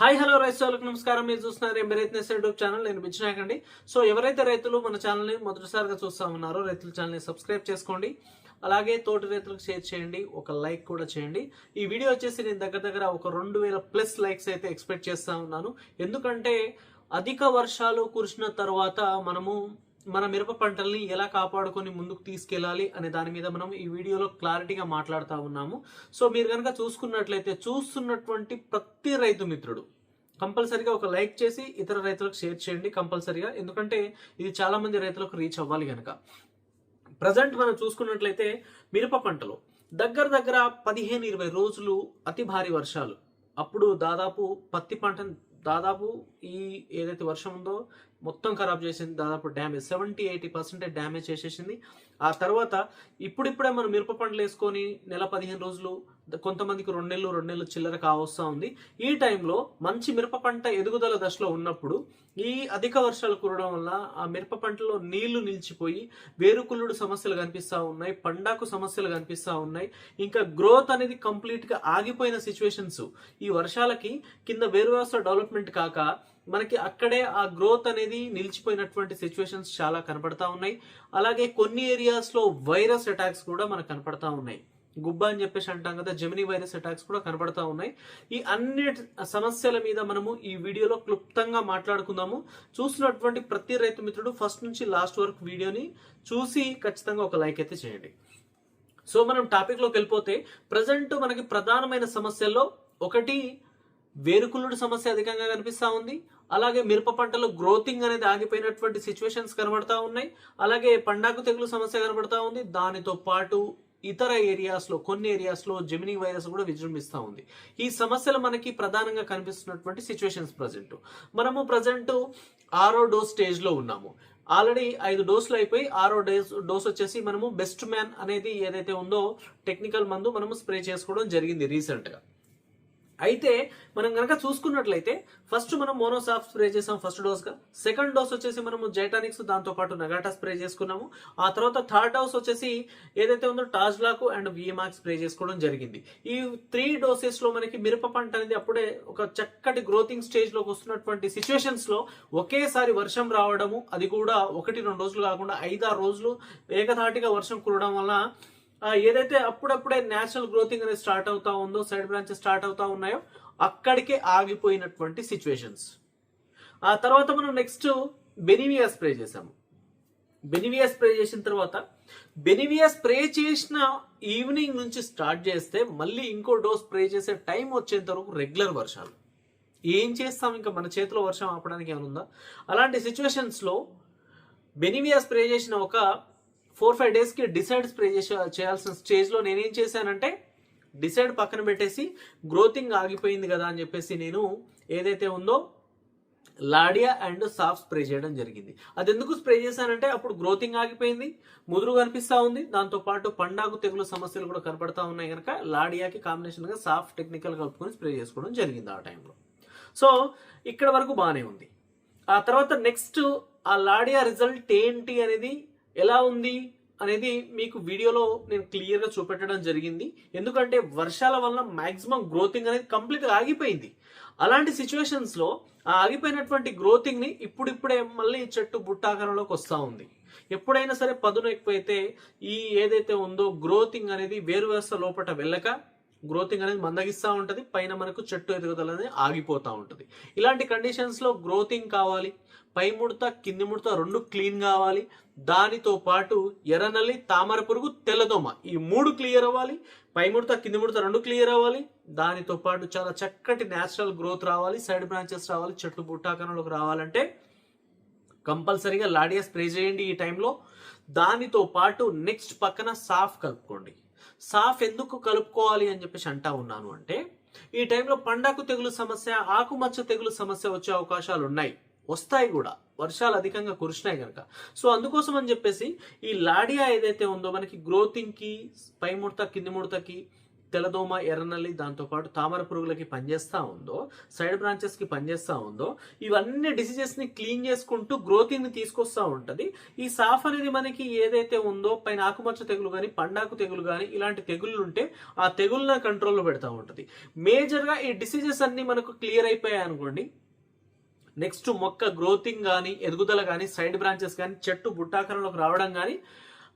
Hi hello రైతులకు నమస్కారం. మీరు చూస్తున్నారు ఎంబరైతెనెస్ యూట్యూబ్ ఛానల్. నేను బిచ్చినాకండి సో ఎవరైతే రైతులు మన ఛానల్ని మొదటిసారిగా చూస్తా ఉన్నారో రైతుల ఛానల్ని సబ్స్క్రైబ్ చేసుకోండి. అలాగే తోటి రైతులకు షేర్ చేయండి. ఒక లైక్ కూడా చేయండి. ఈ వీడియో వచ్చేసి నేను దగ్గర దగ్గర ఒక రెండు వేల ప్లస్ లైక్స్ అయితే ఎక్స్పెక్ట్ చేస్తా ఉన్నాను. ఎందుకంటే అధిక వర్షాలు కురిసిన తర్వాత మనము మన మిరప పంటల్ని ఎలా కాపాడుకొని ముందుకు తీసుకెళ్ళాలి అనే దాని మీద మనం ఈ వీడియోలో క్లారిటీగా మాట్లాడుతూ ఉన్నాము. సో మీరు కనుక చూసుకున్నట్లయితే చూస్తున్నటువంటి ప్రతి రైతు మిత్రుడు కంపల్సరిగా ఒక లైక్ చేసి ఇతర రైతులకు షేర్ చేయండి కంపల్సరిగా. ఎందుకంటే ఇది చాలా మంది రైతులకు రీచ్ అవ్వాలి కనుక ప్రజెంట్ మనం చూసుకున్నట్లయితే మిరప పంటలో దగ్గర దగ్గర పదిహేను ఇరవై రోజులు అతి భారీ వర్షాలు. అప్పుడు దాదాపు పత్తి పంటను దాదాపు ఈ ఏదైతే వర్షం ఉందో మొత్తం ఖరాబ్ చేసింది దాదాపు damage. Seventy eighty percentage damage చేసేసింది. ఆ తర్వాత ఇప్పుడిప్పుడే మనం మిరప పంటలు వేసుకొని నెల పదిహేను రోజులు కొంతమందికి రెండు నెలలు రెండు నెలలు చిల్లర కావస్తా ఉంది. ఈ టైంలో మంచి మిరప పంట ఎదుగుదల దశలో ఉన్నప్పుడు ఈ అధిక వర్షాలు కురవడం వల్ల ఆ మిరప పంటలో నీళ్ళు నిలిచిపోయి వేరుకుళ్ళుడు సమస్యలు కనిపిస్తూ ఉన్నాయి పండాకు సమస్యలు కనిపిస్తూ ఉన్నాయి. ఇంకా గ్రోత్ అనేది కంప్లీట్గా ఆగిపోయిన సిచ్యువేషన్స్. ఈ వర్షాలకి కింద వేరు వ్యవస్థ డెవలప్మెంట్ కాక మనకి అక్కడే ఆ గ్రోత్ అనేది నిలిచిపోయినటువంటి సిచ్యువేషన్స్ చాలా కనపడతా ఉన్నాయి. అలాగే కొన్ని ఏరియాస్లో వైరస్ అటాక్స్ కూడా మనకు కనపడతా ఉన్నాయి. గుబ్బ అని చెప్పేసి అంటాం కదా జెమినీ వైరస్ అటాక్స్ కూడా కనబడతా ఉన్నాయి. ఈ అన్ని సమస్యల మీద మనము ఈ వీడియోలో క్లుప్తంగా మాట్లాడుకుందాము. చూసినటువంటి ప్రతి రైతు మిత్రుడు ఫస్ట్ నుంచి లాస్ట్ వరకు వీడియోని చూసి ఖచ్చితంగా ఒక లైక్ అయితే చేయండి. సో మనం టాపిక్లోకి వెళ్ళిపోతే ప్రజెంట్ మనకి ప్రధానమైన సమస్యల్లో ఒకటి వేరుకుళ్ళుడు సమస్య అధికంగా కనిపిస్తూ ఉంది. అలాగే మిరప పంటలో గ్రోతింగ్ అనేది ఆగిపోయినటువంటి సిచ్యువేషన్స్ కనబడతా ఉన్నాయి. అలాగే పండాకు తెగులు సమస్య కనబడతా ఉంది. దానితో పాటు ఇతర ఏరియాస్లో కొన్ని ఏరియాస్లో జెమినీ వైరస్ కూడా విజృంభిస్తూ ఉంది. ఈ సమస్యలు మనకి ప్రధానంగా కనిపిస్తున్నటువంటి సిచ్యువేషన్స్ ప్రజెంట్ మనము ప్రజెంట్ ఆరో డోస్ స్టేజ్లో ఉన్నాము. ఆల్రెడీ ఐదు డోసులు అయిపోయి ఆరో డోస్ డోస్ వచ్చేసి మనము బెస్ట్ మ్యాన్ అనేది ఏదైతే ఉందో టెక్నికల్ మందు మనము స్ప్రే చేసుకోవడం జరిగింది రీసెంట్గా అయితే మనం కనుక చూసుకున్నట్లయితే ఫస్ట్ మనం మోనోసాఫ్ స్ప్రే చేసాం ఫస్ట్ డోస్గా. సెకండ్ డోస్ వచ్చేసి మనము జైటానిక్స్ దాంతో పాటు నగాటా స్ప్రే చేసుకున్నాము. ఆ తర్వాత థర్డ్ డోస్ వచ్చేసి ఏదైతే ఉందో టాజ్లాకు అండ్ విఎమాక్ స్ప్రే చేసుకోవడం జరిగింది. ఈ త్రీ డోసెస్లో మనకి మిరప పంట అనేది అప్పుడే ఒక చక్కటి గ్రోతింగ్ స్టేజ్లోకి వస్తున్నటువంటి సిచ్యువేషన్స్లో ఒకేసారి వర్షం రావడము అది కూడా ఒకటి రెండు రోజులు కాకుండా ఐదారు రోజులు ఏకధాటిగా వర్షం కురవడం వల్ల ఏదైతే అప్పుడప్పుడే నేచురల్ గ్రోతింగ్ అనేది స్టార్ట్ అవుతా ఉందో సైడ్ బ్రాంచెస్ స్టార్ట్ అవుతా ఉన్నాయో అక్కడికే ఆగిపోయినటువంటి సిచ్యువేషన్స్ ఆ తర్వాత మనం నెక్స్ట్ బెనివియా స్ప్రే చేసాము బెనివియా స్ప్రే చేసిన తర్వాత బెనివియా స్ప్రే చేసిన ఈవినింగ్ నుంచి స్టార్ట్ చేస్తే మళ్ళీ ఇంకో డోస్ స్ప్రే చేసే టైం వచ్చేంత వరకు రెగ్యులర్ వర్షాలు. ఏం చేస్తాం? ఇంకా మన చేతిలో వర్షం ఆపడానికి ఏమైనా ఉందా? అలాంటి సిచ్యువేషన్స్లో బెనివియా స్ప్రే చేసిన ఒక ఫోర్ ఫైవ్ డేస్కి డిసైడ్ స్ప్రే చేసే చేయాల్సిన స్టేజ్లో నేనేం చేశానంటే డిసైడ్ పక్కన పెట్టేసి గ్రోతింగ్ ఆగిపోయింది కదా అని చెప్పేసి నేను ఏదైతే ఉందో లాడియా అండ్ సాఫ్ స్ప్రే చేయడం జరిగింది. అది ఎందుకు స్ప్రే చేశానంటే అప్పుడు గ్రోతింగ్ ఆగిపోయింది ముదురు కనిపిస్తూ ఉంది దాంతో పాటు పండాకు తెగులు సమస్యలు కూడా కనపడతా ఉన్నాయి కనుక లాడియాకి కాంబినేషన్గా సాఫ్ టెక్నికల్ కలుపుకొని స్ప్రే చేసుకోవడం జరిగింది ఆ టైంలో. సో ఇక్కడ వరకు బాగానే ఉంది. ఆ తర్వాత నెక్స్ట్ ఆ లాడియా రిజల్ట్ ఏంటి అనేది ఎలా ఉంది అనేది మీకు వీడియోలో నేను క్లియర్గా చూపెట్టడం జరిగింది. ఎందుకంటే వర్షాల వల్ల మ్యాక్సిమం గ్రోతింగ్ అనేది కంప్లీట్గా ఆగిపోయింది. అలాంటి సిచ్యువేషన్స్లో ఆ ఆగిపోయినటువంటి గ్రోతింగ్ని ఇప్పుడిప్పుడే మళ్ళీ చెట్టు బుట్టాకారంలోకి వస్తూ ఉంది. ఎప్పుడైనా సరే పదును ఎక్కువైతే ఈ ఏదైతే ఉందో గ్రోతింగ్ అనేది వేరు వ్యవస్థ లోపల వెళ్ళక గ్రోతింగ్ అనేది మందగిస్తూ ఉంటుంది పైన మనకు చెట్టు ఎదుగుదల అనేది ఆగిపోతూ ఉంటుంది. ఇలాంటి కండిషన్స్లో గ్రోతింగ్ కావాలి పై ముడత కింది ముడత రెండు క్లీన్ కావాలి. దానితో పాటు ఎర్రనల్లి తామర పురుగు తెల్లదోమ ఈ మూడు క్లియర్ అవ్వాలి పై ముడత కింది ముడత రెండు క్లియర్ అవ్వాలి. దానితో పాటు చాలా చక్కటి న్యాచురల్ గ్రోత్ రావాలి సైడ్ బ్రాంచెస్ రావాలి చెట్టు బుట్టాకరంలోకి రావాలంటే కంపల్సరీగా లాడియా స్ప్రే చేయండి ఈ టైంలో దానితో పాటు నెక్స్ట్ పక్కన సాఫ్ కలుపుకోండి. సాఫ్ ఎందుకు కలుపుకోవాలి అని చెప్పేసి అంటా ఉన్నాను అంటే ఈ టైంలో పండాకు తెగులు సమస్య ఆకుమచ్చ తెగులు సమస్య వచ్చే అవకాశాలు ఉన్నాయి. వస్తాయి కూడా. వర్షాలు అధికంగా కురిసినాయి కనుక. సో అందుకోసం అని చెప్పేసి ఈ లాడియా ఏదైతే ఉందో మనకి గ్రోతింగ్కి పై ముడత కింది ముడతకి తెల్లదోమ ఎర్రనల్లి దాంతోపాటు తామర పురుగులకి పనిచేస్తూ ఉందో సైడ్ బ్రాంచెస్కి పనిచేస్తూ ఉందో ఇవన్నీ డిసీజెస్ని క్లీన్ చేసుకుంటూ గ్రోతింగ్ని తీసుకొస్తూ ఉంటుంది. ఈ సాఫ్ అనేది మనకి ఏదైతే ఉందో పైన ఆకుమచ్చ తెగులు కానీ పండాకు తెగులు కానీ ఇలాంటి తెగుళ్ళు ఉంటే ఆ తెగుళ్ళ కంట్రోల్లో పెడతా ఉంటుంది. మేజర్గా ఈ డిసీజెస్ అన్నీ మనకు క్లియర్ అయిపోయాయి అనుకోండి. నెక్స్ట్ మొక్క గ్రోతింగ్ కానీ ఎదుగుదల కానీ సైడ్ బ్రాంచెస్ కానీ చెట్టు బుట్టాకారంలోకి రావడం కానీ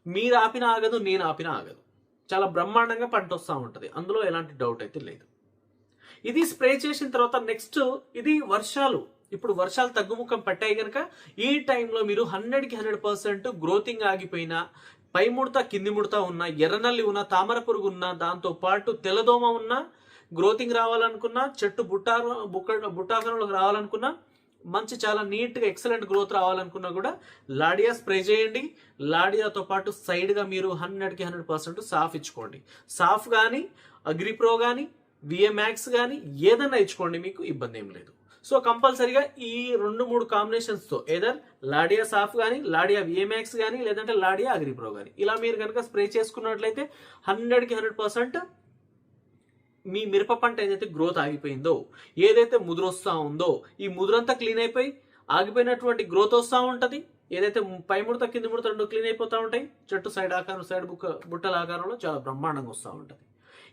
మీరు ఆపిన ఆగదు నేను ఆపిన ఆగదు. చాలా బ్రహ్మాండంగా పంట వస్తూ ఉంటుంది. అందులో ఎలాంటి డౌట్ అయితే లేదు. ఇది స్ప్రే చేసిన తర్వాత నెక్స్ట్ ఇది వర్షాలు. ఇప్పుడు వర్షాలు తగ్గుముఖం పట్టాయి కనుక ఈ టైంలో మీరు హండ్రెడ్కి హండ్రెడ్ పర్సెంట్ గ్రోతింగ్ ఆగిపోయిన పై ముడత కింది ముడత ఉన్న ఎర్రనల్లి ఉన్న తామర పురుగు ఉన్న దాంతో పాటు తెల్లదోమ ఉన్న గ్రోతింగ్ రావాలనుకున్నా చెట్టు బుట్ట బుక్క బుట్టాకారంలోకి రావాలనుకున్నా మంచి చాలా నీట్గా ఎక్సలెంట్ గ్రోత్ రావాలనుకున్నా కూడా లాడియా స్ప్రే చేయండి. లాడియాతో పాటు సైడ్గా మీరు హండ్రెడ్కి హండ్రెడ్ పర్సెంట్ సాఫ్ ఇచ్చుకోండి. సాఫ్ కానీ అగ్రిప్రో కానీ విఎమ్యాక్స్ కానీ ఏదన్నా ఇచ్చుకోండి మీకు ఇబ్బంది ఏం లేదు. సో కంపల్సరీగా ఈ రెండు మూడు కాంబినేషన్స్తో ఏదర్ లాడియా సాఫ్ కానీ లాడియా విఎమ్యాక్స్ కానీ లేదంటే లాడియా అగ్రిప్రో కానీ ఇలా మీరు కనుక స్ప్రే చేసుకున్నట్లయితే హండ్రెడ్కి హండ్రెడ్ పర్సెంట్ మీ మిరప పంట ఏదైతే గ్రోత్ ఆగిపోయిందో ఏదైతే ముదురు వస్తూ ఉందో ఈ ముదురంతా క్లీన్ అయిపోయి ఆగిపోయినటువంటి గ్రోత్ వస్తూ ఉంటుంది. ఏదైతే పై ముడత కింది ముడత రెండు క్లీన్ అయిపోతూ ఉంటాయి చెట్టు సైడ్ ఆకారం సైడ్ బుక్క బుట్టల ఆకారంలో చాలా బ్రహ్మాండంగా వస్తూ ఉంటుంది.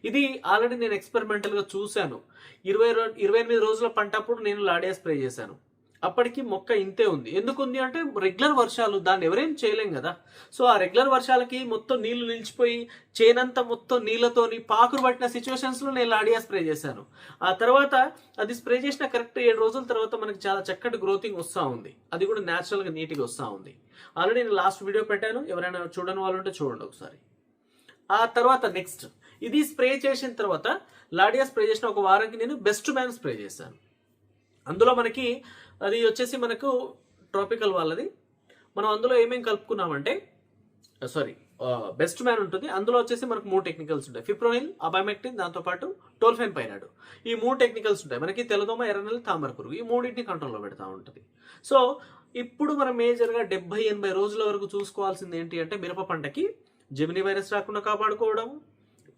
ఇది ఆల్రెడీ నేను ఎక్స్పెరిమెంటల్గా చూశాను. ఇరవై ఇరవై ఎనిమిది రోజుల పంట అప్పుడు నేను లాడియా స్ప్రే చేశాను. అప్పటికి మొక్క ఇంతే ఉంది. ఎందుకు ఉంది అంటే రెగ్యులర్ వర్షాలు దాన్ని ఎవరేం చేయలేం కదా. సో ఆ రెగ్యులర్ వర్షాలకి మొత్తం నీళ్ళు నిలిచిపోయి చేనంతా మొత్తం నీళ్ళతోని పాకులు పట్టిన సిచ్యువేషన్స్లో నేను లాడియా స్ప్రే చేశాను. ఆ తర్వాత అది స్ప్రే చేసిన కరెక్ట్ ఏడు రోజుల తర్వాత మనకి చాలా చక్కటి గ్రోతింగ్ వస్తూ ఉంది. అది కూడా న్యాచురల్గా నీట్గా వస్తూ ఉంది. ఆల్రెడీ నేను లాస్ట్ వీడియో పెట్టాను. ఎవరైనా చూడని వాళ్ళు ఉంటే చూడండి ఒకసారి. ఆ తర్వాత నెక్స్ట్ ఇది స్ప్రే చేసిన తర్వాత లాడియా స్ప్రే చేసిన ఒక వారానికి నేను బెస్ట్ మ్యాన్ స్ప్రే చేశాను. అందులో మనకి అది వచ్చేసి మనకు ట్రాపికల్ వాళ్ళది. మనం అందులో ఏమేమి కలుపుకున్నామంటే సారీ బెస్ట్ మ్యాన్ ఉంటుంది. అందులో వచ్చేసి మనకు మూడు టెక్నికల్స్ ఉంటాయి. ఫిప్రోనిల్ అబామెక్టిన్ దాంతోపాటు టోల్ఫైన్ పైనాడు ఈ మూడు టెక్నికల్స్ ఉంటాయి. మనకి తెల్లదోమ ఎర్రనెల తామర పురుగు ఈ మూడింటిని కంట్రోల్లో పెడతా ఉంటుంది. సో ఇప్పుడు మనం మేజర్గా డెబ్బై ఎనభై రోజుల వరకు చూసుకోవాల్సింది ఏంటి అంటే మిరప పంటకి జెమిని వైరస్ రాకుండా కాపాడుకోవడం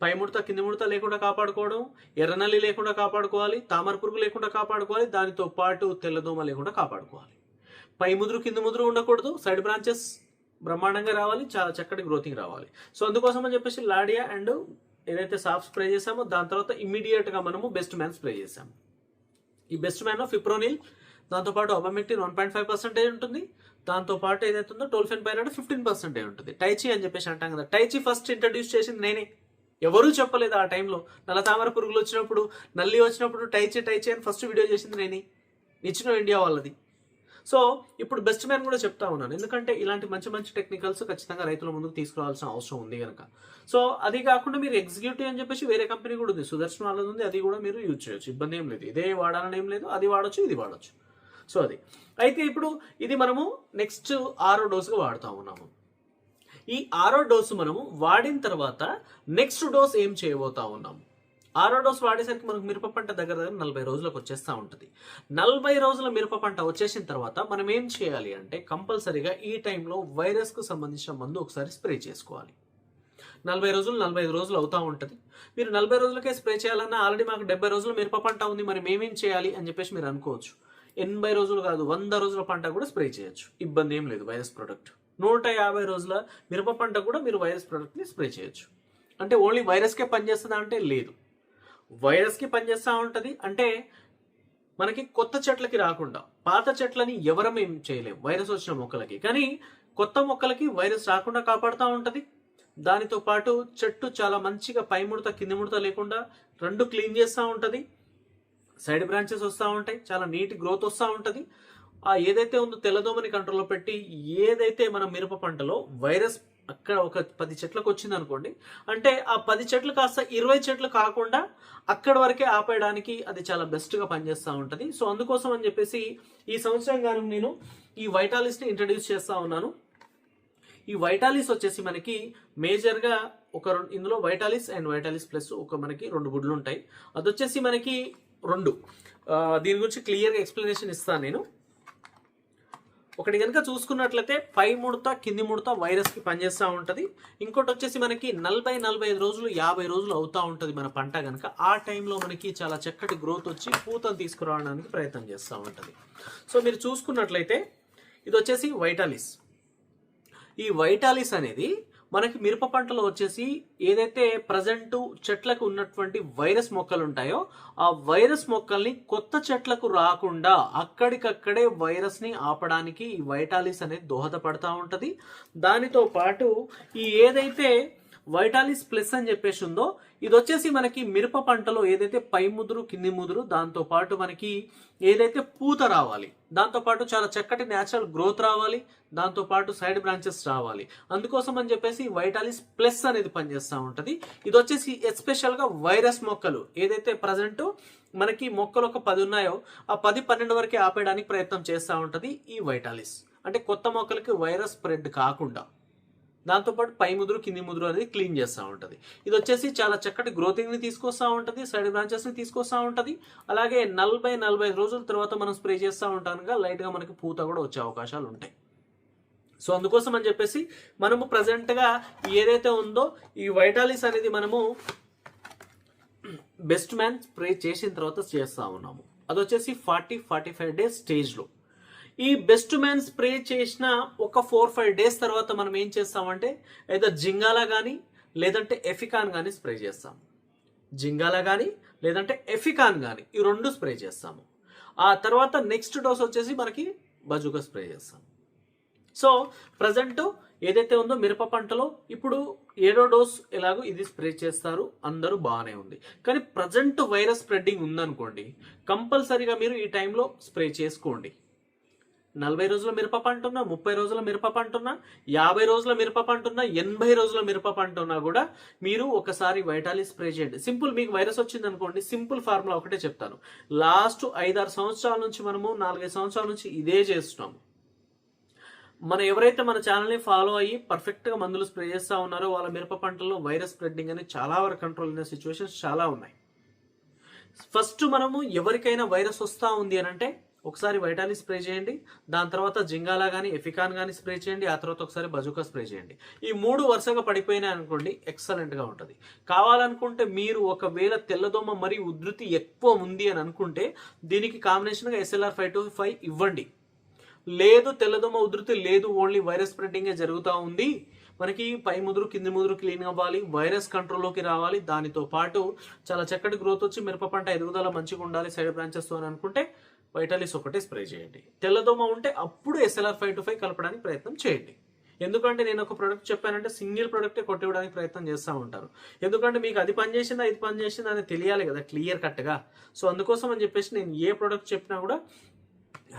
పై ముడత కింది ముడత లేకుండా కాపాడుకోవడం ఎర్రనల్లి లేకుండా కాపాడుకోవాలి తామర పురుగు లేకుండా కాపాడుకోవాలి దానితో పాటు తెల్లదోమ లేకుండా కాపాడుకోవాలి. పై ముదురు కింద ముదురు ఉండకూడదు సైడ్ బ్రాంచెస్ బ్రహ్మాండంగా రావాలి చాలా చక్కటి గ్రోతింగ్ రావాలి. సో అందుకోసం అని చెప్పేసి లాడియా అండ్ ఏదైతే సాఫ్ స్ప్రే చేసామో దాని తర్వాత ఇమ్మీడియట్గా మనము బెస్ట్ మ్యాన్ స్ప్రే చేసాము ఈ బెస్ట్ మ్యాన్ ఫిప్రోనిల్ దాంతోపాటు abamectin one point five percentage ఉంటుంది. దాంతో పాటు ఏదైతే ఉందో టోల్ఫెన్ పైన ఫిఫ్టీన్ పర్సెంటేజ్ ఉంటుంది. టైచి అని చెప్పేసి అంటాం కదా టైచి ఫస్ట్ ఇంట్రడ్యూస్ చేసింది నేనే. ఎవరూ చెప్పలేదు ఆ టైంలో. నల్ల తామర పురుగులు వచ్చినప్పుడు నల్లి వచ్చినప్పుడు టైచే టైచే అని ఫస్ట్ వీడియో చేసింది నేను. నిచ్చిన ఇండియా వాళ్ళది. సో ఇప్పుడు బెస్ట్ మ్యాన్ కూడా చెప్తా ఉన్నాను. ఎందుకంటే ఇలాంటి మంచి మంచి టెక్నికల్స్ ఖచ్చితంగా రైతుల ముందుకు తీసుకురావాల్సిన అవసరం ఉంది కనుక సో అది కాకుండా మీరు ఎగ్జిక్యూటివ్ అని చెప్పేసి వేరే కంపెనీ కూడా ఉంది. సుదర్శన్ వాళ్ళది ఉంది. అది కూడా మీరు యూజ్ చేయొచ్చు. ఇబ్బంది ఏం లేదు. ఇదే వాడాలని ఏం లేదు. అది వాడచ్చు ఇది వాడచ్చు. సో అది. అయితే ఇప్పుడు ఇది మనము నెక్స్ట్ ఆరో డోసుగా వాడుతూ ఉన్నాము. ఈ ఆరో డోసు మనము వాడిన తర్వాత నెక్స్ట్ డోస్ ఏం చేయబోతా ఉన్నాము ఆరో డోస్ వాడేసరికి మనకు మిరప పంట దగ్గర దగ్గర నలభై రోజులకు వచ్చేస్తూ ఉంటుంది. నలభై రోజుల మిరప పంట వచ్చేసిన తర్వాత మనం ఏం చేయాలి అంటే కంపల్సరీగా ఈ టైంలో వైరస్కు సంబంధించిన మందు ఒకసారి స్ప్రే చేసుకోవాలి. నలభై రోజులు నలభై ఐదు రోజులు అవుతూ ఉంటుంది. మీరు నలభై రోజులకే స్ప్రే చేయాలన్నా ఆల్రెడీ మాకు డెబ్బై రోజులు మిరప పంట ఉంది మరి మేమేం చేయాలి అని చెప్పేసి మీరు అనుకోవచ్చు. ఎనభై రోజులు కాదు వంద రోజుల పంట కూడా స్ప్రే చేయొచ్చు. ఇబ్బంది ఏం లేదు వైరస్ ప్రోడక్ట్. నూట యాభై రోజుల మిరప పంట కూడా మీరు వైరస్ ప్రొడక్ట్ని స్ప్రే చేయొచ్చు. అంటే ఓన్లీ వైరస్కే పనిచేస్తుందా అంటే లేదు. వైరస్కి పనిచేస్తూ ఉంటుంది అంటే మనకి కొత్త చెట్లకి రాకుండా పాత చెట్లని ఎవరం ఏం చేయలేం వైరస్ వచ్చిన మొక్కలకి. కానీ కొత్త మొక్కలకి వైరస్ రాకుండా కాపాడుతూ ఉంటుంది. దానితో పాటు చెట్టు చాలా మంచిగా పై ముడత కింది ముడత లేకుండా రెండు క్లీన్ చేస్తూ ఉంటుంది. సైడ్ బ్రాంచెస్ వస్తూ ఉంటాయి చాలా నీట్ గ్రోత్ వస్తూ ఉంటుంది. ఆ ఏదైతే ఉందో తెల్లదోమని కంట్రోల్లో పెట్టి ఏదైతే మన మిరప పంటలో వైరస్ అక్కడ ఒక పది చెట్లకు వచ్చింది అనుకోండి అంటే ఆ పది చెట్లు కాస్త ఇరవై చెట్లు కాకుండా అక్కడ వరకే ఆపేయడానికి అది చాలా బెస్ట్గా పనిచేస్తూ ఉంటుంది. సో అందుకోసం అని చెప్పేసి ఈ సంవత్సరం కానీ నేను ఈ వైటాలిస్ని ఇంట్రడ్యూస్ చేస్తూ ఉన్నాను. ఈ వైటాలిస్ వచ్చేసి మనకి మేజర్గా ఒక రెండు ఇందులో వైటాలిస్ అండ్ వైటాలిస్ ప్లస్ ఒక మనకి రెండు గుడ్లు ఉంటాయి. అది వచ్చేసి మనకి రెండు. దీని గురించి క్లియర్గా ఎక్స్ప్లెనేషన్ ఇస్తాను నేను. ఒకటి కనుక చూసుకున్నట్లయితే పై ముడత కింది ముడత వైరస్కి పనిచేస్తూ ఉంటుంది. ఇంకోటి వచ్చేసి మనకి నలభై నలభై రోజులు యాభై రోజులు అవుతూ ఉంటుంది మన పంట కనుక ఆ టైంలో మనకి చాలా చక్కటి గ్రోత్ వచ్చి పూతను తీసుకురావడానికి ప్రయత్నం చేస్తూ ఉంటుంది. సో మీరు చూసుకున్నట్లయితే ఇది వచ్చేసి వైటాలిస్. ఈ వైటాలిస్ అనేది మనకి మిరప పంటలో వచ్చేసి ఏదైతే ప్రజెంట్ చెట్లకు ఉన్నటువంటి వైరస్ మొక్కలు ఉంటాయో ఆ వైరస్ మొక్కల్ని కొత్త చెట్లకు రాకుండా అక్కడికక్కడే వైరస్ని ఆపడానికి ఈ వైటాలిస్ అనేది దోహదపడతా ఉంటుంది. దానితో పాటు ఈ ఏదైతే వైటాలిస్ ప్లస్ అని చెప్పేసి ఉందో ఇది వచ్చేసి మనకి మిరప పంటలో ఏదైతే పై ముదురు కింది ముదురు దాంతోపాటు మనకి ఏదైతే పూత రావాలి దాంతోపాటు చాలా చక్కటి న్యాచురల్ గ్రోత్ రావాలి దాంతోపాటు సైడ్ బ్రాంచెస్ రావాలి. అందుకోసం అని చెప్పేసి వైటాలిస్ ప్లస్ అనేది పనిచేస్తూ ఉంటుంది. ఇది వచ్చేసి ఎస్పెషల్గా వైరస్ మొక్కలు ఏదైతే ప్రజెంట్ మనకి మొక్కలు ఒక పది ఉన్నాయో ఆ పది పన్నెండు వరకే ఆపేయడానికి ప్రయత్నం చేస్తూ ఉంటుంది ఈ వైటాలిస్ అంటే కొత్త మొక్కలకి వైరస్ స్ప్రెడ్ కాకుండా. దాంతోపాటు పై ముదురు కింది ముదురు అనేది క్లీన్ చేస్తూ ఉంటుంది. ఇది వచ్చేసి చాలా చక్కటి గ్రోతింగ్ని తీసుకొస్తూ ఉంటుంది సైడ్ బ్రాంచెస్ని తీసుకొస్తూ ఉంటుంది. అలాగే నలభై నలభై రోజుల తర్వాత మనం స్ప్రే చేస్తూ ఉంటానుగా లైట్గా మనకి పూత కూడా వచ్చే అవకాశాలు ఉంటాయి. సో అందుకోసం అని చెప్పేసి మనము ప్రజెంట్గా ఏదైతే ఉందో ఈ వైటాలిస్ అనేది మనము బెస్ట్ మ్యాన్ స్ప్రే చేసిన తర్వాత చేస్తూ ఉన్నాము. అది వచ్చేసి ఫార్టీ ఫార్టీ ఫైవ్ డేస్ స్టేజ్లో. ఈ బెస్ట్ మ్యాన్ స్ప్రే చేసిన ఒక ఫోర్ ఫైవ్ డేస్ తర్వాత మనం ఏం చేస్తామంటే ఏదో జింగాలా కానీ లేదంటే ఎఫికాన్ కానీ స్ప్రే చేస్తాం. జింగాలా కానీ లేదంటే ఎఫికాన్ కానీ ఈ రెండు స్ప్రే చేస్తాము. ఆ తర్వాత నెక్స్ట్ డోస్ వచ్చేసి మనకి బజుగా స్ప్రే చేస్తాం. సో ప్రజెంట్ ఏదైతే ఉందో మిరప పంటలో ఇప్పుడు ఏడో డోస్ ఎలాగో ఇది స్ప్రే చేస్తారు అందరూ బాగానే ఉంది. కానీ ప్రజెంట్ వైరస్ స్ప్రెడ్డింగ్ ఉందనుకోండి కంపల్సరీగా మీరు ఈ టైంలో స్ప్రే చేసుకోండి. నలభై రోజుల మిరప పంట ఉన్నా ముప్పై రోజుల మిరప పంట ఉన్నా యాభై రోజుల మిరప పంట ఉన్నా ఎనభై రోజుల మిరప పంట ఉన్నా కూడా మీరు ఒకసారి వైటాలి స్ప్రే చేయండి. సింపుల్ మీకు వైరస్ వచ్చింది అనుకోండి సింపుల్ ఫార్ములా ఒకటే చెప్తాను. లాస్ట్ ఐదారు సంవత్సరాల నుంచి మనము నాలుగైదు సంవత్సరాల నుంచి ఇదే చేస్తున్నాము. మన ఎవరైతే మన ఛానల్ని ఫాలో అయ్యి పర్ఫెక్ట్గా మందులు స్ప్రే చేస్తూ ఉన్నారో వాళ్ళ మిరప పంటల్లో వైరస్ స్ప్రెడ్డింగ్ అనేది చాలా వరకు కంట్రోల్ అయిన సిచ్యువేషన్స్ చాలా ఉన్నాయి. ఫస్ట్ మనము ఎవరికైనా వైరస్ వస్తూ ఉంది అని అంటే ఒకసారి వైటాలిన్ స్ప్రే చేయండి. దాని తర్వాత జింగాలా కానీ ఎఫికాన్ కానీ స్ప్రే చేయండి. ఆ తర్వాత ఒకసారి బజుకా స్ప్రే చేయండి. ఈ మూడు వరుసగా పడిపోయినాయి అనుకోండి ఎక్సలెంట్గా ఉంటుంది. కావాలనుకుంటే మీరు ఒకవేళ తెల్లదోమ మరీ ఉధృతి ఎక్కువ ఉంది అని అనుకుంటే దీనికి కాంబినేషన్గా ఎస్ఎల్ఆర్ ఫైవ్ టు ఫైవ్ ఇవ్వండి. లేదు తెల్లదోమ ఉధృతి లేదు ఓన్లీ వైరస్ స్ప్రెడ్డింగే జరుగుతూ ఉంది. మనకి పై ముదురు కింది ముదురు క్లీన్ అవ్వాలి వైరస్ కంట్రోల్లోకి రావాలి. దానితో పాటు చాలా చక్కటి గ్రోత్ వచ్చి మిరప పంట ఎదుగుదల మంచిగా ఉండాలి సైడ్ బ్రాంచెస్తో అని అనుకుంటే వైటాలిస్ ఒకటే స్ప్రే చేయండి. తెల్లదోమ ఉంటే అప్పుడు ఎస్ఎల్ఆర్ ఫైవ్ టు ఫైవ్ కలపడానికి ప్రయత్నం చేయండి. ఎందుకంటే నేను ఒక ప్రోడక్ట్ చెప్పానంటే సింగిల్ ప్రొడక్టే కొట్టివ్వడానికి ప్రయత్నం చేస్తూ ఉంటారు. ఎందుకంటే మీకు అది పనిచేసిందా ఇది పనిచేసిందా అని తెలియాలి కదా క్లియర్ కట్గా సో అందుకోసం అని చెప్పేసి నేను ఏ ప్రోడక్ట్ చెప్పినా కూడా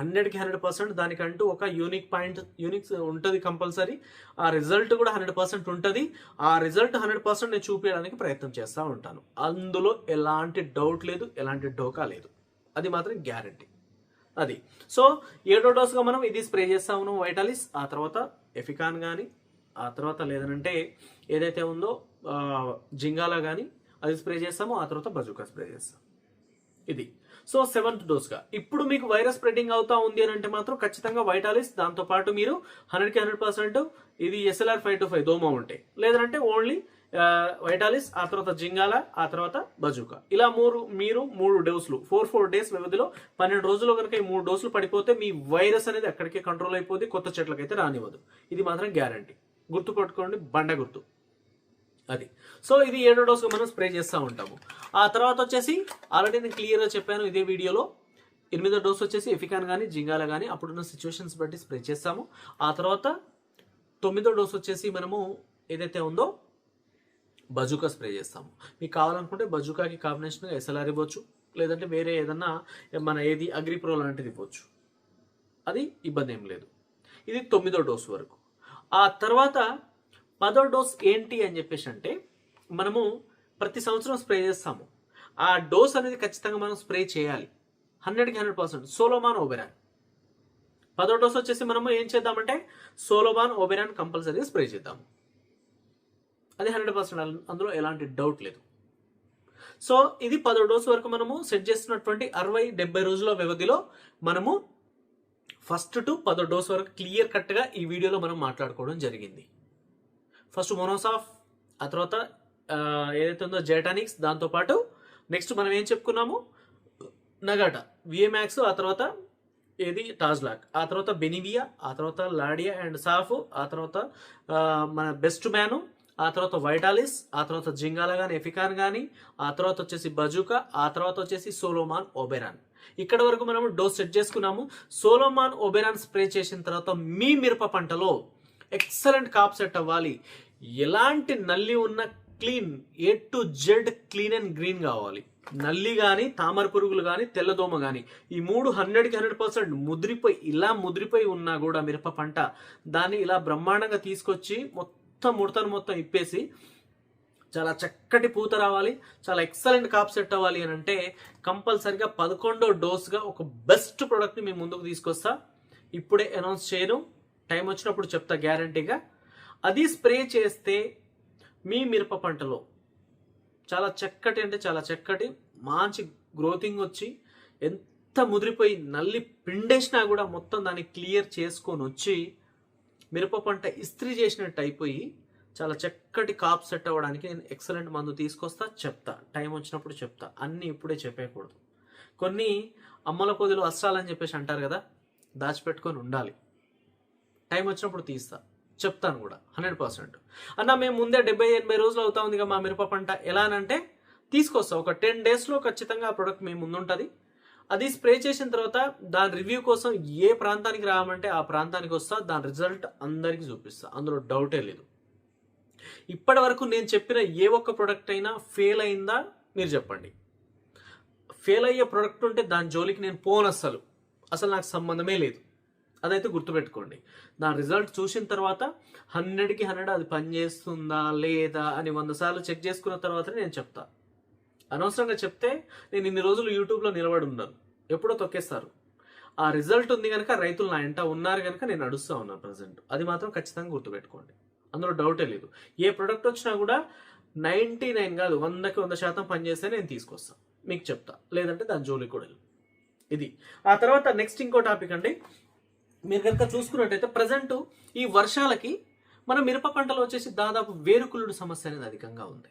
హండ్రెడ్కి హండ్రెడ్ పర్సెంట్ దానికంటూ ఒక యూనిక్ పాయింట్ యూనిక్ ఉంటుంది కంపల్సరీ. ఆ రిజల్ట్ కూడా హండ్రెడ్ పర్సెంట్ ఉంటుంది. ఆ రిజల్ట్ హండ్రెడ్ పర్సెంట్ నేను చూపించడానికి ప్రయత్నం చేస్తూ ఉంటాను. అందులో ఎలాంటి డౌట్ లేదు ఎలాంటి డోకా లేదు. అది మాత్రం గ్యారంటీ అది. సో ఏడో డోస్గా మనం ఇది స్ప్రే చేస్తా ఉన్నాం వైటాలిస్ ఆ తర్వాత ఎఫికాన్ కానీ ఆ తర్వాత లేదనంటే ఏదైతే ఉందో జింగాలా కానీ అది స్ప్రే చేస్తామో ఆ తర్వాత బజుకా స్ప్రే చేస్తాం. ఇది. సో సెవెంత్ డోస్గా. ఇప్పుడు మీకు వైరస్ స్ప్రెడింగ్ అవుతా ఉంది అని అంటే మాత్రం ఖచ్చితంగా వైటాలిస్ దాంతోపాటు మీరు హండ్రెడ్కి హండ్రెడ్ పర్సెంట్ ఇది S L R five two five దోమ ఉంటే. లేదంటే ఓన్లీ వైటాలిస్ ఆ తర్వాత జింగాల ఆ తర్వాత బజూకా. ఇలా మూడు మీరు మూడు డోసులు. ఫోర్ ఫోర్ డేస్ వ్యవధిలో పన్నెండు రోజుల్లో కనుక ఈ మూడు డోసులు పడిపోతే మీ వైరస్ అనేది అక్కడికే కంట్రోల్ అయిపోతే కొత్త చెట్లకైతే రానివ్వదు. ఇది మాత్రం గ్యారంటీ గుర్తు పట్టుకోండి బండ గుర్తు. అది. సో ఇది ఏడో డోసు మనం స్ప్రే చేస్తూ ఉంటాము. ఆ తర్వాత వచ్చేసి ఆల్రెడీ నేను క్లియర్గా చెప్పాను ఇదే వీడియోలో. ఎనిమిదో డోస్ వచ్చేసి ఎఫికాన్ కానీ జింగాల కానీ అప్పుడున్న సిచ్యువేషన్స్ బట్టి స్ప్రే చేస్తాము. ఆ తర్వాత తొమ్మిదో డోస్ వచ్చేసి మనము ఏదైతే ఉందో బజుకా స్ప్రే చేస్తాము. మీకు కావాలనుకుంటే బజుకాకి కాంబినేషన్గా ఎస్ఎల్ఆర్ ఇవ్వచ్చు లేదంటే వేరే ఏదన్నా మన ఏది అగ్రిప్రో లాంటిది ఇవ్వచ్చు. అది ఇబ్బంది ఏం లేదు. ఇది తొమ్మిదో డోస్ వరకు. ఆ తర్వాత పదో డోస్ ఏంటి అని చెప్పేసి అంటే మనము ప్రతి సంవత్సరం స్ప్రే చేస్తాము. ఆ డోస్ అనేది ఖచ్చితంగా మనం స్ప్రే చేయాలి. హండ్రెడ్కి హండ్రెడ్ పర్సెంట్. Solomon Oberon. పదో డోస్ వచ్చేసి మనము ఏం చేద్దామంటే సోలోమాన్ ఓబెరాన్ కంపల్సరీగా స్ప్రే చేద్దాము. అది హండ్రెడ్ పర్సెంట్ అందులో ఎలాంటి డౌట్ లేదు. సో ఇది పదో డోస్ వరకు మనము సెట్ చేస్తున్నటువంటి అరవై డెబ్బై రోజుల వ్యవధిలో మనము ఫస్ట్ టు పదో డోస్ వరకు క్లియర్ కట్గా ఈ వీడియోలో మనం మాట్లాడుకోవడం జరిగింది. ఫస్ట్ మోనోసాఫ్ ఆ తర్వాత ఏదైతే ఉందో జెటానిక్స్ దాంతోపాటు నెక్స్ట్ మనం ఏం చెప్పుకున్నాము? నగాటా విఎమాక్స్ ఆ తర్వాత ఏది? టాజ్లాక్ ఆ తర్వాత బెనివియా ఆ తర్వాత లాడియా అండ్ సాఫ్ ఆ తర్వాత మన బెస్ట్ మ్యాను ఆ తర్వాత వైటాలిస్ ఆ తర్వాత జింగాల కానీ ఎఫికాన్ కానీ ఆ తర్వాత వచ్చేసి బజుకా ఆ తర్వాత వచ్చేసి సోలోమాన్ ఓబెరాన్ ఇక్కడ వరకు మనము డోస్ సెట్ చేసుకున్నాము. సోలోమాన్ ఓబెరాన్ స్ప్రే చేసిన తర్వాత మీ మిరప పంటలో ఎక్సలెంట్ కాప్ సెట్ అవ్వాలి. ఎలాంటి నల్లి ఉన్న clean A to Z clean and green కావాలి. నల్లి కానీ తామర పురుగులు కానీ తెల్లదోమ కానీ ఈ మూడు హండ్రెడ్కి హండ్రెడ్ పర్సెంట్ ముద్రిపోయి ఇలా ముద్రిపోయి ఉన్నా కూడా మిరప పంట దాన్ని ఇలా బ్రహ్మాండంగా తీసుకొచ్చి మొత్తం మొత్తం ముడతను మొత్తం ఇప్పేసి చాలా చక్కటి పూత రావాలి చాలా ఎక్సలెంట్ కాప్ సెట్ అవ్వాలి అని అంటే కంపల్సరిగా పదకొండో డోస్గా ఒక బెస్ట్ ప్రోడక్ట్ని మేము ముందుకు తీసుకొస్తా. ఇప్పుడే అనౌన్స్ చేయను. టైం వచ్చినప్పుడు చెప్తా గ్యారంటీగా అది స్ప్రే చేస్తే మీ మిరప పంటలో చాలా చక్కటి అంటే చాలా చక్కటి మంచి గ్రోతింగ్ వచ్చి ఎంత ముదిరిపోయి నల్లి పిండేసినా కూడా మొత్తం దాన్ని క్లియర్ చేసుకొని వచ్చి మిరప పంట ఇస్త్రీ చేసినట్టు అయిపోయి చాలా చక్కటి కాప్ సెట్ అవ్వడానికి నేను ఎక్సలెంట్ మందు తీసుకొస్తా చెప్తా. టైం వచ్చినప్పుడు చెప్తా. అన్నీ ఇప్పుడే చెప్పేయకూడదు. కొన్ని అమ్మల పొదులు అస్త్రాలని చెప్పేసి అంటారు కదా దాచిపెట్టుకొని ఉండాలి. టైం వచ్చినప్పుడు తీస్తా. చెప్తాను కూడా హండ్రెడ్ పర్సెంట్. అన్న మేము ముందే డెబ్బై ఎనభై రోజులు అవుతా ఉంది మా మిరప పంట ఎలా అంటే తీసుకొస్తా. ఒక టెన్ డేస్లో ఖచ్చితంగా ఆ ప్రోడక్ట్ మీ ముందుంటుంది. అది స్ప్రే చేసిన తర్వాత దాని రివ్యూ కోసం ఏ ప్రాంతానికి రామంటే ఆ ప్రాంతానికి వస్తా దాని రిజల్ట్ అందరికీ చూపిస్తా. అందులో డౌటే లేదు. ఇప్పటి వరకు నేను చెప్పిన ఏ ఒక్క ప్రోడక్ట్ అయినా ఫెయిల్ అయిందా మీరు చెప్పండి. ఫెయిల్ అయ్యే ప్రోడక్ట్ ఉంటే దాని జోలికి నేను పోను అసలు అసలు నాకు సంబంధమే లేదు. అదైతే గుర్తుపెట్టుకోండి. దాని రిజల్ట్ చూసిన తర్వాత హండ్రెడ్కి హండ్రెడ్ అది పనిచేస్తుందా లేదా అని వంద సార్లు చెక్ చేసుకున్న తర్వాతనే నేను చెప్తా. అనవసరంగా చెప్తే నేను ఇన్ని రోజులు యూట్యూబ్లో నిలబడి ఉన్నాను ఎప్పుడో తొక్కేస్తారు. ఆ రిజల్ట్ ఉంది కనుక రైతులు నా ఎంట ఉన్నారు కనుక నేను నడుస్తూ ఉన్నాను ప్రజెంట్. అది మాత్రం ఖచ్చితంగా గుర్తుపెట్టుకోండి. అందులో డౌటే లేదు. ఏ ప్రోడక్ట్ వచ్చినా కూడా నైంటీ నైన్ కాదు వందకి వంద శాతం పనిచేస్తే నేను తీసుకొస్తాను మీకు చెప్తా. లేదంటే దాని జోలికి కూడా ఇది. ఆ తర్వాత నెక్స్ట్ ఇంకో టాపిక్ అండి. మీరు కనుక చూసుకున్నట్టయితే ప్రజెంట్ ఈ వర్షాలకి మన మిరప పంటలో వచ్చేసి దాదాపు వేరుకులుడు సమస్య అనేది అధికంగా ఉంది.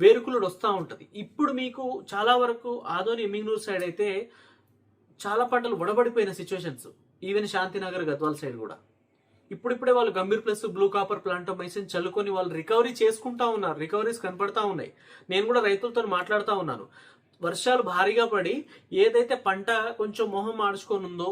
వేరుకులుడు వస్తూ ఉంటుంది. ఇప్పుడు మీకు చాలా వరకు ఆదోని ఎమ్మింగ్నూరు సైడ్ అయితే చాలా పంటలు వడబడిపోయిన situations even Shantinagar Gadwal side కూడా. ఇప్పుడిప్పుడే వాళ్ళు గంభీర్ plus blue copper plantomycin చల్లుకొని వాళ్ళు రికవరీ చేసుకుంటా ఉన్నారు. రికవరీస్ కనపడతా ఉన్నాయి. నేను కూడా రైతులతో మాట్లాడుతూ ఉన్నాను. వర్షాలు భారీగా పడి ఏదైతే పంట కొంచెం మొహం మార్చుకొని ఉందో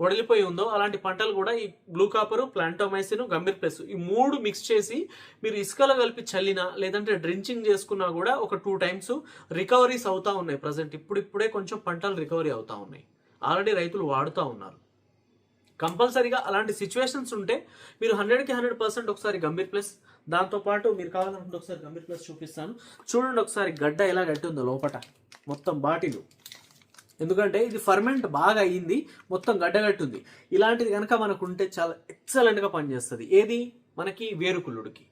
వడిలిపోయి ఉందో అలాంటి పంటలు కూడా ఈ blue copper Plantomycin Gambhir plus ఈ మూడు మిక్స్ చేసి మీరు ఇసుకలో కలిపి చల్లినా లేదంటే డ్రించింగ్ చేసుకున్నా కూడా ఒక టూ టైమ్స్ రికవరీస్ అవుతా ఉన్నాయి. ప్రజెంట్ ఇప్పుడిప్పుడే కొంచెం పంటలు రికవరీ అవుతా ఉన్నాయి. ఆల్రెడీ రైతులు వాడుతూ ఉన్నారు. కంపల్సరీగా అలాంటి సిచ్యువేషన్స్ ఉంటే మీరు హండ్రెడ్కి హండ్రెడ్ పర్సెంట్ ఒకసారి గంభీర్ ప్లస్. దాంతోపాటు మీరు కావాలనుకుంటే ఒకసారి గంభీర్ ప్లస్ చూపిస్తాను. చూడండి ఒకసారి గడ్డ ఎలా గట్టి ఉందో లోపట. మొత్తం బాటిలు. ఎందుకంటే ఇది ఫర్మెంట్ బాగా అయ్యింది మొత్తం గడ్డగట్టుంది. ఇలాంటిది కనుక మనకు ఉంటే చాలా ఎక్సలెంట్గా పనిచేస్తుంది. ఏది? మనకి వేరుకుళ్ళుడికి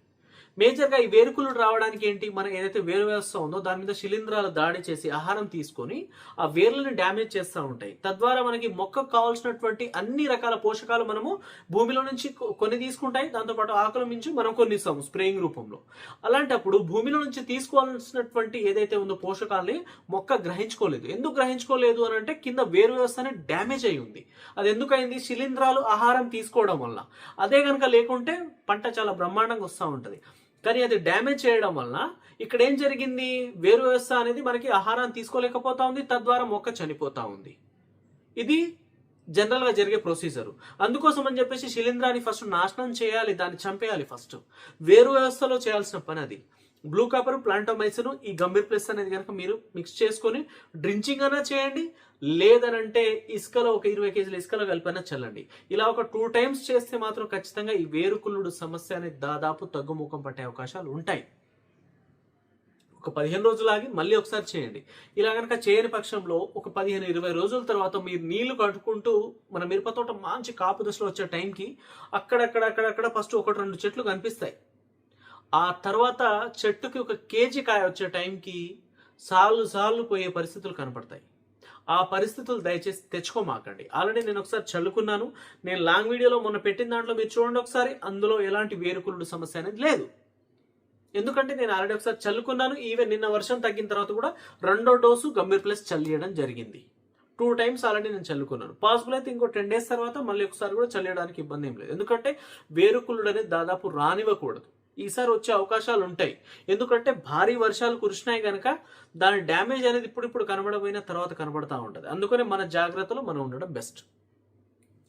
మేజర్గా ఈ వేరుకులు రావడానికి ఏంటి? మన ఏదైతే వేరు వ్యవస్థ ఉందో దాని మీద శిలీంధ్రాలు దాడి చేసి ఆహారం తీసుకొని ఆ వేర్లను డ్యామేజ్ చేస్తూ ఉంటాయి. తద్వారా మనకి మొక్కకు కావాల్సినటువంటి అన్ని రకాల పోషకాలు మనము భూమిలో నుంచి కొ- కొన్ని తీసుకుంటాయి. దాంతోపాటు ఆకుల నుంచి మనం కొన్ని ఇస్తాము స్ప్రేయింగ్ రూపంలో. అలాంటప్పుడు భూమిలో నుంచి తీసుకోవాల్సినటువంటి ఏదైతే ఉందో పోషకాలని మొక్క గ్రహించుకోలేదు. ఎందుకు గ్రహించుకోలేదు అని అంటే కింద వేరు వ్యవస్థని డ్యామేజ్ అయి ఉంది. అది ఎందుకైంది? శిలీంధ్రాలు ఆహారం తీసుకోవడం వల్ల. అదే కనుక లేకుంటే పంట చాలా బ్రహ్మాండంగా వస్తూ ఉంటుంది. కానీ అది డ్యామేజ్ చేయడం వలన ఇక్కడ ఏం జరిగింది? వేరు వ్యవస్థ అనేది మనకి ఆహారాన్ని తీసుకోలేకపోతా ఉంది తద్వారా మొక్క చనిపోతా ఉంది. ఇది జనరల్గా జరిగే ప్రొసీజరు అందుకోసం అని చెప్పేసి శిలీంధ్రాన్ని ఫస్ట్ నాశనం చేయాలి దాన్ని చంపేయాలి ఫస్ట్ వేరు వ్యవస్థలో చేయాల్సిన పని అది. బ్లూ కాపర్ ప్లాంటోమైసిన్ ఈ గంభీర్ ప్లస్ అనేది కనుక మీరు మిక్స్ చేసుకొని డ్రించింగ్ అయినా చేయండి లేదనంటే ఇసుకలో ఒక ఇరవై కేజీల ఇసుకలో కలిపైనా చల్లండి. ఇలా ఒక టూ టైమ్స్ చేస్తే మాత్రం ఖచ్చితంగా ఈ వేరుకుల్లుడు సమస్య అనేది దాదాపు తగ్గుముఖం పట్టే అవకాశాలు ఉంటాయి. ఒక పదిహేను రోజులు ఆగి మళ్ళీ ఒకసారి చేయండి. ఇలా కనుక చేయని పక్షంలో ఒక పదిహేను ఇరవై రోజుల తర్వాత మీరు నీళ్ళు కట్టుకుంటూ మన మిరపతోట మంచి కాపు దశలో వచ్చే టైంకి అక్కడక్కడ అక్కడక్కడ ఫస్ట్ ఒకటి రెండు చెట్లు కనిపిస్తాయి. ఆ తర్వాత చెట్టుకి ఒక కేజీ కాయ వచ్చే టైంకి సార్లు సార్లు పోయే పరిస్థితులు కనపడతాయి. ఆ పరిస్థితులు దయచేసి తెచ్చుకోమాకండి. ఆల్రెడీ నేను ఒకసారి చల్లుకున్నాను. నేను లాంగ్ వీడియోలో మొన్న పెట్టిన దాంట్లో మీరు చూడండి ఒకసారి. అందులో ఎలాంటి వేరుకులుడు సమస్య అనేది లేదు. ఎందుకంటే నేను ఆల్రెడీ ఒకసారి చల్లుకున్నాను. ఈవెన్ నిన్న వర్షం తగ్గిన తర్వాత కూడా రెండో డోసు గంభీర్ ప్లస్ చల్లియడం జరిగింది. టూ టైమ్స్ ఆల్రెడీ నేను చల్లుకున్నాను. పాసిబుల్ అయితే ఇంకో టెన్ డేస్ తర్వాత మళ్ళీ ఒకసారి కూడా చల్లేయడానికి ఇబ్బంది ఏం లేదు. ఎందుకంటే వేరుకులుడు అనేది దాదాపు రానివ్వకూడదు. ఈసారి వచ్చే అవకాశాలు ఉంటాయి ఎందుకంటే భారీ వర్షాలు కురిసినాయి కనుక దాని డ్యామేజ్ అనేది ఇప్పుడు ఇప్పుడు కనబడపోయిన తర్వాత కనబడతా ఉంటుంది. అందుకనే మన జాగ్రత్తలో మనం ఉండడం బెస్ట్.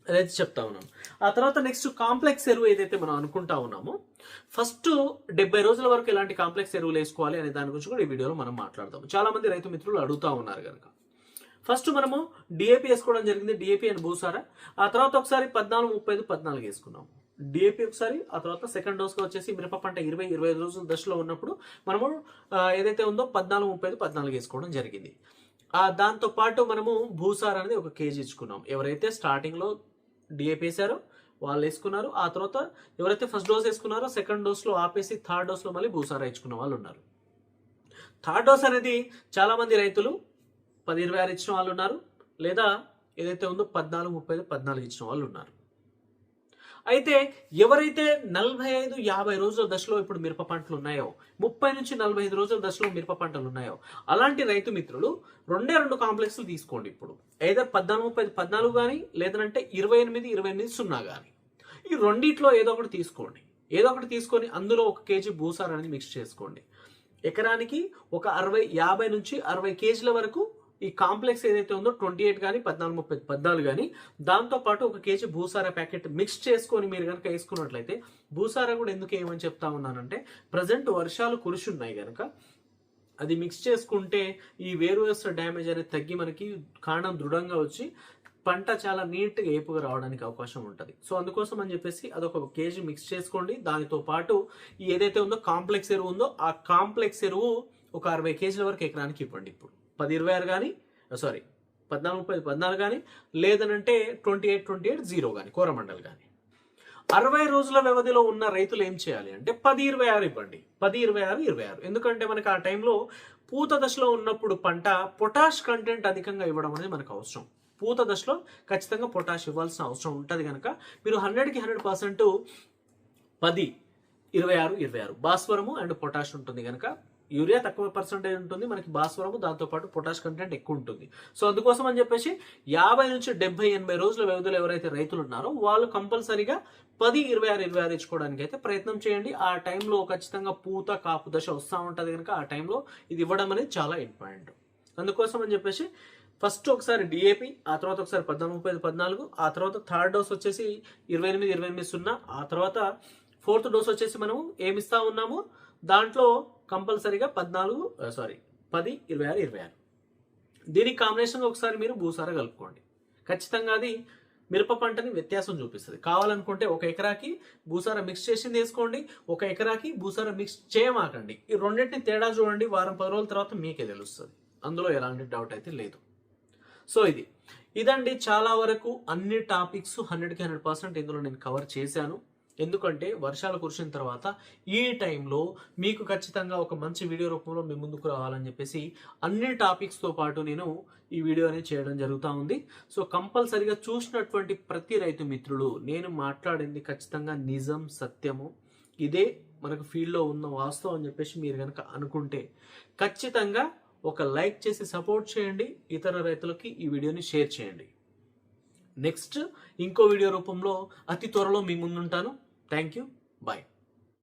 అదైతే చెప్తా ఉన్నాం ఆ తర్వాత నెక్స్ట్ కాంప్లెక్స్ ఎరువు ఏదైతే మనం అనుకుంటా ఉన్నామో ఫస్ట్ డెబ్బై రోజుల వరకు ఎలాంటి కాంప్లెక్స్ ఎరువులు వేసుకోవాలి అనే దాని గురించి కూడా ఈ వీడియోలో మనం మాట్లాడదాం చాలా మంది రైతు మిత్రులు అడుగుతా ఉన్నారు కనుక ఫస్ట్ మనము డిఏపి వేసుకోవడం జరిగింది. డిఏపి అని భూసారా. ఆ తర్వాత ఒకసారి పద్నాలుగు ముప్పై ఐదు పద్నాలుగు వేసుకున్నాం డిఏపి ఒకసారి ఆ తర్వాత సెకండ్ డోస్గా వచ్చేసి మిరప పంట ఇరవై ఇరవై ఐదు రోజుల దశలో ఉన్నప్పుడు మనము ఏదైతే ఉందో పద్నాలుగు ముప్పై ఐదు పద్నాలుగు వేసుకోవడం జరిగింది. దాంతో పాటు మనము భూసార అనేది ఒక కేజీ ఇచ్చుకున్నాం. ఎవరైతే స్టార్టింగ్లో డిఏపి వేసారో వాళ్ళు వేసుకున్నారు. ఆ తర్వాత ఎవరైతే ఫస్ట్ డోస్ వేసుకున్నారో సెకండ్ డోస్లో ఆపేసి థర్డ్ డోస్లో మళ్ళీ భూసార ఇచ్చుకున్న వాళ్ళు ఉన్నారు. థర్డ్ డోస్ అనేది చాలామంది రైతులు పది ఇరవై ఆరు ఇచ్చిన వాళ్ళు ఉన్నారు. లేదా ఏదైతే ఉందో పద్నాలుగు ముప్పై ఐదు పద్నాలుగు ఇచ్చిన వాళ్ళు ఉన్నారు. అయితే ఎవరైతే నలభై ఐదు యాభై రోజుల దశలో ఇప్పుడు మిరప పంటలు ఉన్నాయో ముప్పై నుంచి నలభై ఐదు రోజుల దశలో మిరప పంటలు ఉన్నాయో అలాంటి రైతు మిత్రులు రెండే రెండు కాంప్లెక్స్లు తీసుకోండి ఇప్పుడు. ఏదో పద్నాలుగు ముప్పై పద్నాలుగు కానీ లేదంటే ఇరవై ఎనిమిది ఇరవై ఎనిమిది సున్నా కానీ ఈ రెండిట్లో ఏదో ఒకటి తీసుకోండి. ఏదో ఒకటి తీసుకొని అందులో ఒక కేజీ భూసారాన్ని అనేది మిక్స్ చేసుకోండి. ఎకరానికి ఒక అరవై యాభై నుంచి అరవై కేజీల వరకు ఈ కాంప్లెక్స్ ఏదైతే ఉందో ట్వంటీ ఎయిట్ కానీ పద్నాలుగు ముప్పై పద్నాలుగు కానీ దాంతోపాటు ఒక కేజీ భూసార ప్యాకెట్ మిక్స్ చేసుకొని మీరు కనుక వేసుకున్నట్లయితే భూసార కూడా ఎందుకు ఏమని చెప్తా ఉన్నానంటే ప్రజెంట్ వర్షాలు కురుషున్నాయి కనుక అది మిక్స్ చేసుకుంటే ఈ వేరువేస్త డ్యామేజ్ అనేది తగ్గి మనకి కాండం దృఢంగా వచ్చి పంట చాలా నీట్గా ఏపుగా రావడానికి అవకాశం ఉంటుంది. సో అందుకోసం అని చెప్పేసి అదొక కేజీ మిక్స్ చేసుకోండి. దానితో పాటు ఏదైతే ఉందో కాంప్లెక్స్ ఎరువు ఉందో ఆ కాంప్లెక్స్ ఎరువు ఒక అరవై కేజీల వరకు ఎకరానికి ఇవ్వండి ఇప్పుడు. పది ఇరవై ఆరు కానీ సారీ పద్నాలుగు ముప్పై పద్నాలుగు కానీ లేదనంటే twenty eight twenty eight zero కానీ కోరమండల్ కానీ అరవై రోజుల వ్యవధిలో ఉన్న రైతులు ఏం చేయాలి అంటే పది ఇరవై ఆరు ఇవ్వండి. పది ఇరవై ఆరు ఇరవై ఆరు. ఎందుకంటే మనకి ఆ టైంలో పూత దశలో ఉన్నప్పుడు పంట పొటాష్ కంటెంట్ అధికంగా ఇవ్వడం అనేది మనకు అవసరం. పూత దశలో ఖచ్చితంగా పొటాష్ ఇవ్వాల్సిన అవసరం ఉంటుంది కనుక మీరు హండ్రెడ్కి హండ్రెడ్ పర్సెంట్ పది ఇరవై ఆరు ఇరవై ఆరు. భాస్వరము అండ్ పొటాష్ ఉంటుంది కనుక యూరియా తక్కువ పర్సెంటేజ్ ఉంటుంది మనకి భాస్వరము దాంతోపాటు పొటాష్ కంటెంట్ ఎక్కువ ఉంటుంది. సో అందుకోసం అని చెప్పేసి యాభై నుంచి డెబ్బై ఎనభై రోజుల వ్యవధిలో ఎవరైతే రైతులు ఉన్నారో వాళ్ళు కంపల్సరీగా పది ఇరవై ఆరు ఇరవై ఆరు ఇచ్చుకోవడానికి అయితే ప్రయత్నం చేయండి. ఆ టైంలో ఖచ్చితంగా పూత కాపు దశ వస్తూ ఉంటుంది కనుక ఆ టైంలో ఇది ఇవ్వడం అనేది చాలా ఇంపార్టెంట్. అందుకోసం అని చెప్పేసి ఫస్ట్ ఒకసారి డిఏపి ఆ తర్వాత ఒకసారి పద్నాలుగు ముప్పై ఐదు పద్నాలుగు ఆ తర్వాత థర్డ్ డోస్ వచ్చేసి ఇరవై ఎనిమిది ఇరవై ఎనిమిది సున్నా ఆ తర్వాత ఫోర్త్ డోస్ వచ్చేసి మనము ఏమి ఇస్తా ఉన్నాము? దాంట్లో కంపల్సరీగా పద్నాలుగు సారీ పది ఇరవై ఆరు ఇరవై ఆరు. దీనికి కాంబినేషన్గా ఒకసారి మీరు భూసార కలుపుకోండి. ఖచ్చితంగా అది మిరప పంటని వ్యత్యాసం చూపిస్తుంది. కావాలనుకుంటే ఒక ఎకరాకి భూసార మిక్స్ చేసింది వేసుకోండి ఒక ఎకరాకి భూసార మిక్స్ చేయమాకండి. ఈ రెండింటిని తేడా చూడండి వారం పది రోజుల తర్వాత మీకే తెలుస్తుంది. అందులో ఎలాంటి డౌట్ అయితే లేదు. సో ఇది. ఇదండి చాలా వరకు అన్ని టాపిక్స్ హండ్రెడ్కి హండ్రెడ్ పర్సెంట్ ఇందులో నేను కవర్ చేశాను. ఎందుకంటే వర్షాలు కురిసిన తర్వాత ఈ టైంలో మీకు ఖచ్చితంగా ఒక మంచి వీడియో రూపంలో మీ ముందుకు రావాలని చెప్పేసి అన్ని టాపిక్స్తో పాటు నేను ఈ వీడియో అనేది చేయడం జరుగుతూ ఉంది. సో కంపల్సరిగా చూసినటువంటి ప్రతి రైతు మిత్రులు నేను మాట్లాడింది ఖచ్చితంగా నిజం సత్యము. ఇదే మనకు ఫీల్డ్లో ఉన్న వాస్తవం అని చెప్పేసి మీరు కనుక అనుకుంటే ఖచ్చితంగా ఒక లైక్ చేసి సపోర్ట్ చేయండి ఇతర రైతులకి ఈ వీడియోని షేర్ చేయండి. నెక్స్ట్ ఇంకో వీడియో రూపంలో అతి త్వరలో మీ ముందుంటాను. Thank you. Bye.